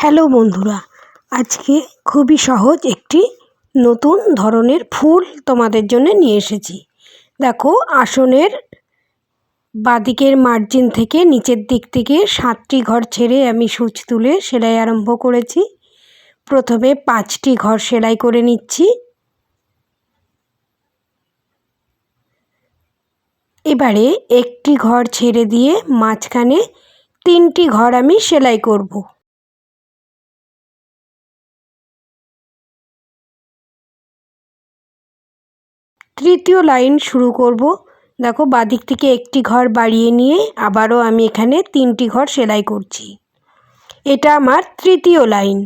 Hello বন্ধুরা, আজকে খুবই সহজ একটি নতুন ধরনের ফুল তোমাদের জন্য নিয়ে এসেছি। দেখো, আসনের বাদিকের মার্জিন থেকে নিচের দিক থেকে সাতটি ঘর ছেড়ে আমি সূচ তুলে সেলাই আরম্ভ করেছি। প্রথমে পাঁচটি ঘর সেলাই করে নিচ্ছি। এবারে একটি ঘর ছেড়ে দিয়ে মাঝখানে তিনটি ঘর আমি সেলাই করব। তৃতীয় লাইন শুরু করব। দেখো, বাদিক থেকে একটি ঘর বাড়িয়ে নিয়ে আবারও আমি এখানে তিনটি ঘর সেলাই করছি। এটা আমার তৃতীয় লাইন।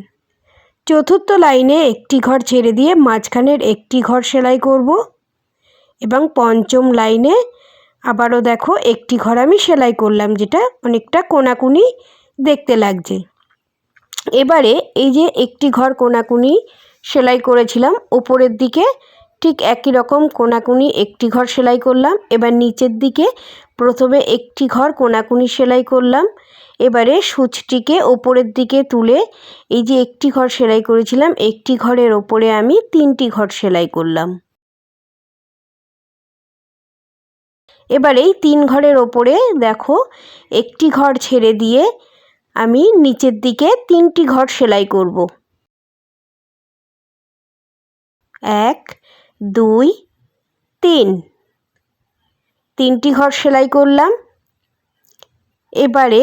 চতুর্থ লাইনে একটি ঘর ছেড়ে দিয়ে মাঝখানের একটি ঘর সেলাই করব এবং পঞ্চম লাইনে আবারও দেখো, একটি ঘর আমি সেলাই করলাম, যেটা অনেকটা কোনাকুনি দেখতে লাগছে। এবারে এই যে একটি ঘর কোনাকুনি সেলাই করেছিলাম ওপরের দিকে ঠিক একই রকম কোনাকুনি একটি ঘর সেলাই করলাম। এবার নিচের দিকে প্রথমে একটি ঘর কোনাকুনি সেলাই করলাম। এবারে সূচটিকে ওপরের দিকে তুলে এই যে একটি ঘর সেলাই করেছিলাম, একটি ঘরের ওপরে আমি তিনটি ঘর সেলাই করলাম। এবার এই তিন ঘরের ওপরে দেখো একটি ঘর ছেড়ে দিয়ে আমি নিচের দিকে তিনটি ঘর সেলাই করব। এক দুই, তিন। তিনটি ঘর সেলাই করলাম। এবারে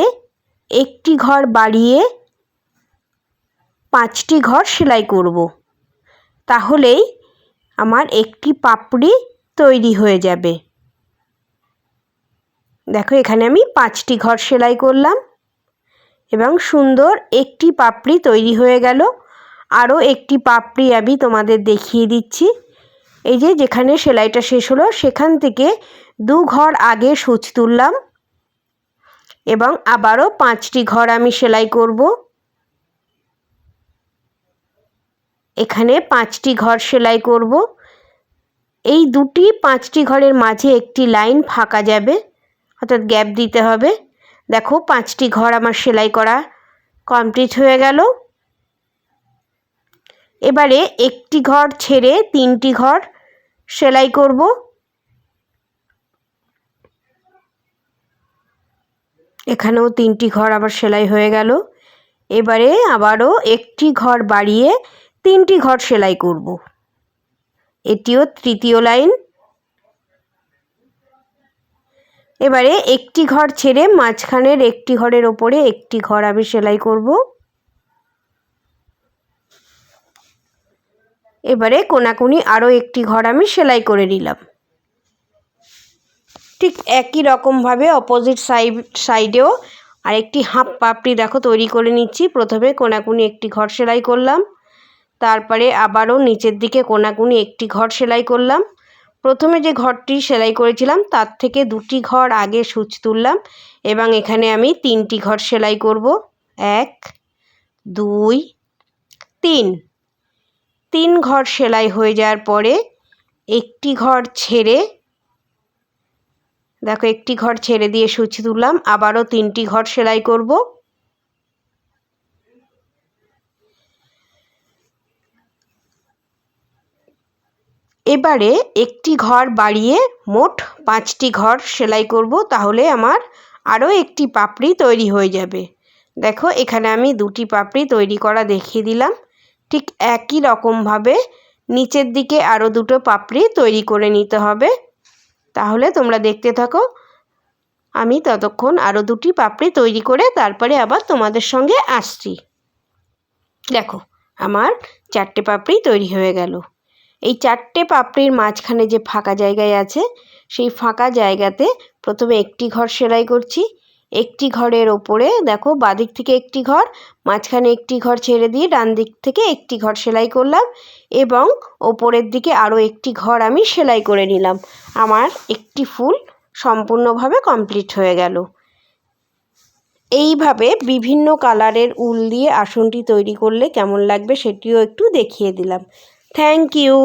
একটি ঘর বাড়িয়ে পাঁচটি ঘর সেলাই করব। তাহলেই আমার একটি পাপড়ি তৈরি হয়ে যাবে। দেখো, এখানে আমি পাঁচটি ঘর সেলাই করলাম এবং সুন্দর একটি পাপড়ি তৈরি হয়ে গেল। আরও একটি পাপড়ি আমি তোমাদের দেখিয়ে দিচ্ছি। এই যে যেখানে সেলাইটা শেষ হলো, সেখান থেকে দু ঘর আগে সূচ তুললাম এবং আবারও পাঁচটি ঘর আমি সেলাই করব। এখানে পাঁচটি ঘর সেলাই করব। এই দুটি পাঁচটি ঘরের মাঝে একটি লাইন ফাঁকা যাবে, অর্থাৎ গ্যাপ দিতে হবে। দেখো, পাঁচটি ঘর আমার সেলাই করা কমপ্লিট হয়ে গেল। এবারে একটি ঘর ছেড়ে তিনটি ঘর সেলাই করব। এখানেও তিনটি ঘর আবার সেলাই হয়ে গেল। এবারে আবারও একটি ঘর বাড়িয়ে তিনটি ঘর সেলাই করব। এটিও তৃতীয় লাইন। এবারে একটি ঘর ছেড়ে মাঝখানের একটি ঘরের ওপরে একটি ঘর আমি সেলাই করব। এবারে কোনাকুনি আরও একটি ঘর আমি সেলাই করে নিলাম। ঠিক একই রকমভাবে অপোজিট সাইড সাইডেও আরেকটি হাফ পাপড়ি দেখো তৈরি করে নিচ্ছি। প্রথমে কোনাকুনি একটি ঘর সেলাই করলাম। তারপরে আবারও নিচের দিকে কোনাকুনি একটি ঘর সেলাই করলাম। প্রথমে যে ঘরটি সেলাই করেছিলাম, তার থেকে দুটি ঘর আগে সূচ তুললাম এবং এখানে আমি তিনটি ঘর সেলাই করব। এক, দুই, তিন। তিন ঘর সেলাই হয়ে যাওয়ার পরে একটি ঘর ছেড়ে, দেখো একটি ঘর ছেড়ে দিয়ে সূচ তুললাম, আবারও তিনটি ঘর সেলাই করব। এবারে একটি ঘর বাড়িয়ে মোট পাঁচটি ঘর সেলাই করব, তাহলে আমার আরও একটি পাপড়ি তৈরি হয়ে যাবে। দেখো এখানে আমি দুটি পাপড়ি তৈরি করা দেখিয়ে দিলাম। ঠিক একই রকমভাবে নিচের দিকে আরও দুটো পাপড়ি তৈরি করে নিতে হবে। তাহলে তোমরা দেখতে থাকো, আমি ততক্ষণ আরও দুটি পাপড়ি তৈরি করে তারপরে আবার তোমাদের সঙ্গে আসছি। দেখো, আমার চারটে পাপড়ি তৈরি হয়ে গেল। এই চারটে পাপড়ির মাঝখানে যে ফাঁকা জায়গায় আছে, সেই ফাঁকা জায়গাতে প্রথমে একটি ঘর সেলাই করছি। একটি ঘরের ওপরে, দেখো, বাদিক থেকে একটি ঘর, মাঝখানে একটি ঘর ছেড়ে দিয়ে ডান দিক থেকে একটি ঘর সেলাই করলাম এবং ওপরের দিকে আরও একটি ঘর আমি সেলাই করে নিলাম। আমার একটি ফুল সম্পূর্ণভাবে কমপ্লিট হয়ে গেল। এইভাবে বিভিন্ন কালারের উল দিয়ে আসনটি তৈরি করলে কেমন লাগবে সেটিও একটু দেখিয়ে দিলাম। Thank you!